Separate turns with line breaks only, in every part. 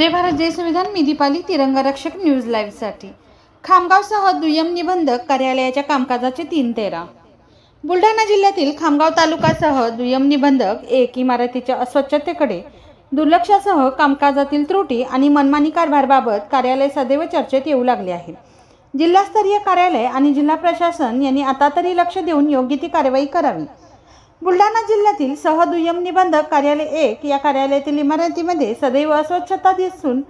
जय भारत जय संविधान मी दीपाली तिरंगा रक्षक न्यूज लाईव्हसाठी खामगावसह दुय्यम निबंधक कार्यालयाच्या कामकाजाचे तीन तेरा. बुलढाणा जिल्ह्यातील खामगाव तालुकासह दुय्यम निबंधक एक इमारतीच्या अस्वच्छतेकडे दुर्लक्षासह कामकाजातील त्रुटी आणि मनमानी कारभारबाबत कार्यालय सदैव चर्चेत येऊ लागले आहे. जिल्हास्तरीय कार्यालय आणि जिल्हा प्रशासन यांनी आता तरी लक्ष देऊन योग्य ती कारवाई करावी. बुलढाणा जिल्ह्यातील सहदुय्यम निबंधक कार्यालय एक या कार्यालयातील इमारतीमध्ये सदैव अस्वच्छता दिसून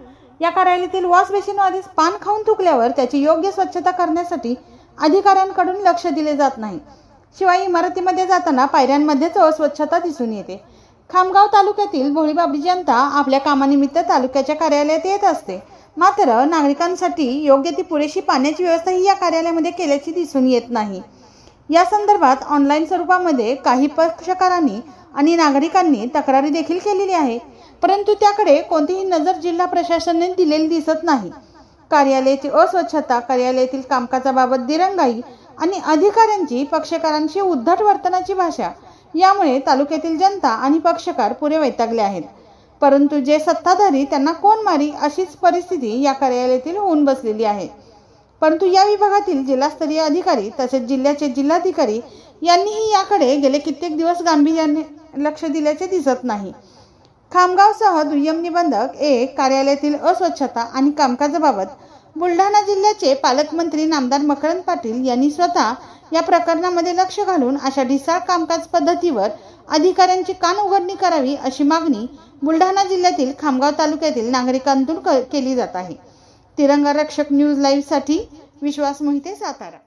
या कार्यालयातील वॉश बेसिनवादीस पान खाऊन थुकल्यावर त्याची योग्य स्वच्छता करण्यासाठी अधिकाऱ्यांकडून लक्ष दिले जात नाही. शिवाय इमारतीमध्ये जाताना पायऱ्यांमध्येच अस्वच्छता दिसून येते. खामगाव तालुक्यातील भोळीबाबी जनता आपल्या कामानिमित्त तालुक्याच्या कार्यालयात येत असते. मात्र नागरिकांसाठी योग्य ती पुरेशी पाण्याची व्यवस्था ही या कार्यालयामध्ये केल्याची दिसून येत नाही. या संदर्भात ऑनलाईन स्वरूपामध्ये काही पक्षकारांनी आणि नागरिकांनी तक्रारी देखील केलेली आहे. परंतु त्याकडे कोणतीही नजर जिल्हा प्रशासनाने दिलेली दिसत नाही. कार्यालयाची अस्वच्छता कार्यालयातील कामकाजाबाबत दिरंगाई आणि अधिकाऱ्यांची पक्षकारांशी उद्धट वर्तनाची भाषा यामुळे तालुक्यातील जनता आणि पक्षकार पुरे वैतागले आहेत. परंतु जे सत्ताधारी त्यांना कोण मारी अशीच परिस्थिती या कार्यालयातील होऊन बसलेली आहे. परंतु या विभागातील जिल्हास्तरीय अधिकारी तसेच जिल्ह्याचे जिल्हाधिकारी यांनीही याकडे गेले कित्येक दिवस गांभीर्याने लक्ष दिल्याचे दिसत नाही. खामगावसह दुय्यम निबंधक एक कार्यालयातील अस्वच्छता आणि कामकाजाबाबत बुलढाणा जिल्ह्याचे पालकमंत्री नामदार मकरंद पाटील यांनी स्वतः या प्रकरणामध्ये लक्ष घालून अशा ढिसाळ कामकाज पद्धतीवर अधिकाऱ्यांची कान उघडणी करावी अशी मागणी बुलढाणा जिल्ह्यातील खामगाव तालुक्यातील नागरिकांतून क- केली जात आहे. तिरंगा रक्षक न्यूज लाईव्हसाठी विश्वास मोहिते सातारा.